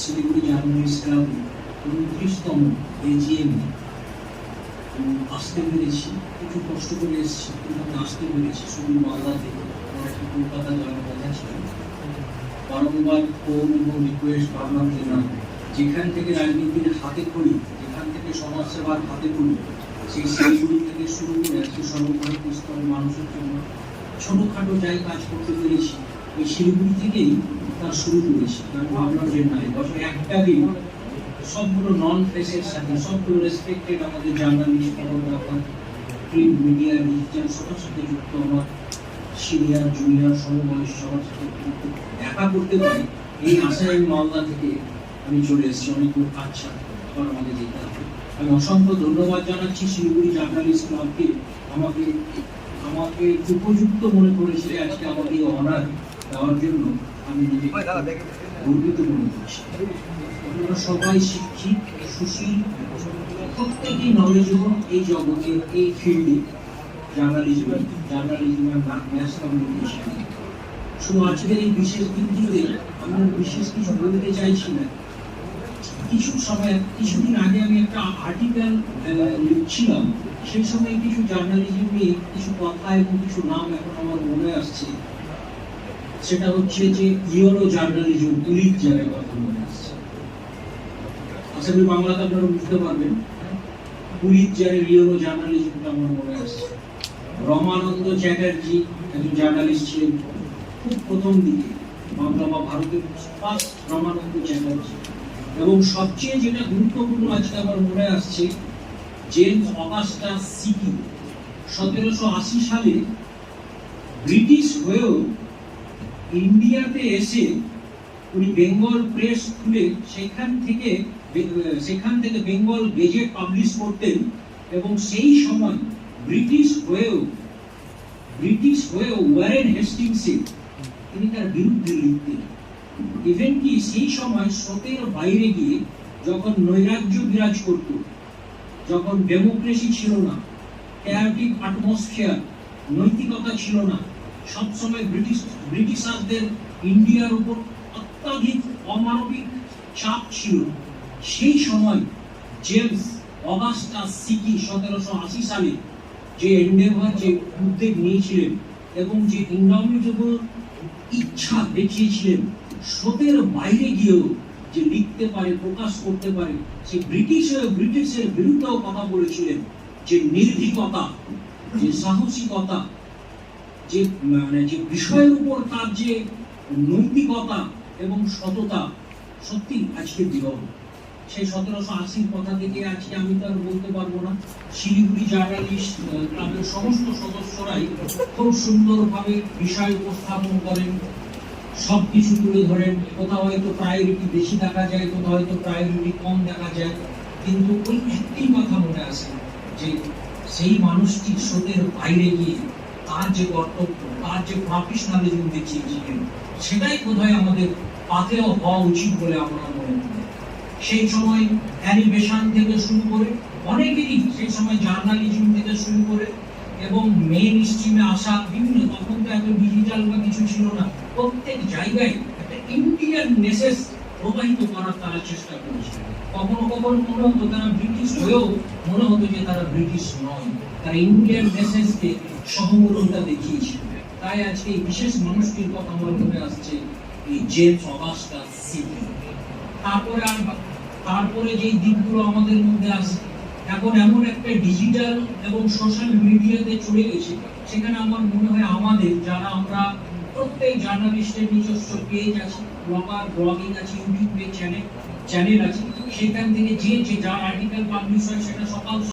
Siliguri journalist club উনত্রিশতম AGM আসতে পেরেছি, একটু কষ্ট করে এসেছি, কিন্তু আসতে পেরেছি শুধু মালদা থেকে কলকাতা যাওয়ার কথা ছিল। বারংবার ফোন এবং রিকোয়েস্ট ভাবলাম যে যেখান থেকে রাজনীতির হাতে খড়ি, যেখান থেকে সমাজসেবার হাতে খড়ি, সেই শিলিগুড়ি থেকে শুরু করে আজকে সর্বভারত স্তরের মানুষের জন্য ছোটখাটো যাই কাজ করতে পেরেছি। ওই শিলিগুড়ি থেকেই তার শুরু করেছি আমি ভাবলাম যে না এবছর একটা দিন সবগুলো নন প্রেসের সাথে সবগুলো রেসপেক্টেড আমাদের journalist photographer print media digital সবার সাথে যুক্ত আমার সিনিয়র জুনিয়র সমবয়স সবার সাথে দেখা করতে পারি। এই আশায় আমি মালদা থেকে আমি চলে এসেছি, অনেক দূর আচ্ছা আবার আমাকে যেতে হবে। আমি অসংখ্য ধন্যবাদ জানাচ্ছি শিলিগুড়ি জার্নালিস্ট ক্লাবকে, আমাকে আমাকে উপযুক্ত মনে করেছিল, আজকে আমাকে অনার দেওয়ার জন্য আমি নিজেকে গর্বিত মনে করছি আপনারা সবাই শিক্ষিত সুশীল প্রত্যেকেই নলেজেবল এই জগতে এই ফিল্ডে জার্নালিজম জার্নালিজম কমিউনিকেশন শুধু আজকের এই বিশেষ দিনটিতে আমি বিশেষ কিছু বলতে চাইছি না। কিছু সময় কিছুদিন আগে আমি একটা আর্টিকেল লিখছিলাম। সেই সময় কিছু জার্নালিজম নিয়ে কিছু কথা এবং কিছু নাম এখন আমার মনে আসছে। সেটা হচ্ছে যে ইউরো জার্নালিজম পুলিশ যাদের কথা মনে আসছে। আশা করি বাংলাতে আপনারা বুঝতে পারবেন ইউরো জার্নালিজমটা আমার মনে আসছে। রমানন্দ চ্যাটার্জি একজন জার্নালিস্ট ছিলেন, খুব প্রথম দিকে বাংলা বা ভারতের ফার্স্ট রমানন্দ চ্যাটার্জি। এবং সবচেয়ে যেটা গুরুত্বপূর্ণ আজকে আমার মনে আসছে জেমস অগাস্টা সিকি সতেরোশো আশি সালে ব্রিটিশ হয়েও ইন্ডিয়াতে এসে উনি বেঙ্গল প্রেস খুলে সেখান থেকে সেখান থেকে বেঙ্গল গেজেট পাবলিশ করতেন এবং সেই সময় ব্রিটিশ হয়েও ব্রিটিশ হয়েও ওয়ারেন হেস্টিংসে তিনি তার বিরুদ্ধে লিখতেন। ইভেন কি সেই সময় স্রোতের বাইরে গিয়ে যখন নৈরাজ্য বিরাজ করত, যখন ডেমোক্রেসি ছিল না ক্যাটিক অ্যাটমসফিয়ার নৈতিকতা ছিল না সবসময় ব্রিটিশ, ব্রিটিশারদের ইন্ডিয়ার উপর অত্যাধিক অমানবিক চাপ ছিল। সেই সময় জেমস সিকি সতেরোশো আশি সালে যে এন্ডেভার, যে উদ্যোগ নিয়েছিলেন এবং যে ইচ্ছা দেখিয়েছিলেন, স্রোতের বাইরে গিয়েও যে লিখতে পারে, প্রকাশ করতে পারে সে ব্রিটিশ, ব্রিটিশের বিরুদ্ধেও কথা বলেছিলেন যে নির্ভীকতা, যে সাহসিকতা যে মানে যে বিষয়ের উপর তার যে নৈতিকতা এবং সততা সত্যি আজকে বিরল। সেই সতেরোশো আশির কথা থেকে আজকে আমি তো আর বলতে পারব না। শিলিগুড়ি জার্নালিস্ট ক্লাবের সমস্ত সদস্যরাই খুব সুন্দরভাবে বিষয় উপস্থাপন করেন সব কিছু তুলে ধরেন। কোথাও হয়তো প্রায়োরিটি বেশি দেখা যায়, কোথাও হয়তো প্রায়োরিটি কম দেখা যায়। কিন্তু ওই একটি কথা মনে আসে যে, সেই মানুষটি স্রোতের বাইরে গিয়ে তার যে কর্তব্য, তার যে প্রফেশনালিজম দেখিয়েছিলেন, সেটাই বোধহয় আমাদের পাথেও হওয়া উচিত বলে আমরা মনে করি। সেই সময় অ্যানিমেশন থেকে শুরু করে অনেকেরই সেই সময় জার্নালিজম থেকে শুরু করে এবং মেন স্ট্রিমে আসা বিভিন্ন, তখন তো এত ডিজিটাল বা কিছু ছিল না, প্রত্যেক জায়গায় একটা ইন্ডিয়ান মেসেজ প্রবাহিত করার তারা চেষ্টা করেছিল। কখনো কখনো মনে হতো তারা ব্রিটিশ হয়েও মনে হতো যে তারা ব্রিটিশ নয়। তারা ইন্ডিয়ান মেসেজকে দেখিয়েছিল তাই আজকে এই বিশেষ মানুষটির কথা আমার মনে আসছে এই জেমস অগাস্টা সিটি তারপরে আর তারপরে যে দিকগুলো আমাদের মধ্যে আসে, এখন এমন একটা ডিজিটাল এবং সোশ্যাল মিডিয়াতে চলে গেছে, সেখানে আমার মনে হয় আমাদের যারা আমরা প্রত্যেক জার্নালিস্টের নিজস্ব পেজ আছে ব্লগার ব্লগিং আছে ইউটিউবে চ্যানেল চ্যানেল আছে, সেখান থেকে যে যে যার আর্টিকেল পাবলিশ হয়, সেটা সকাল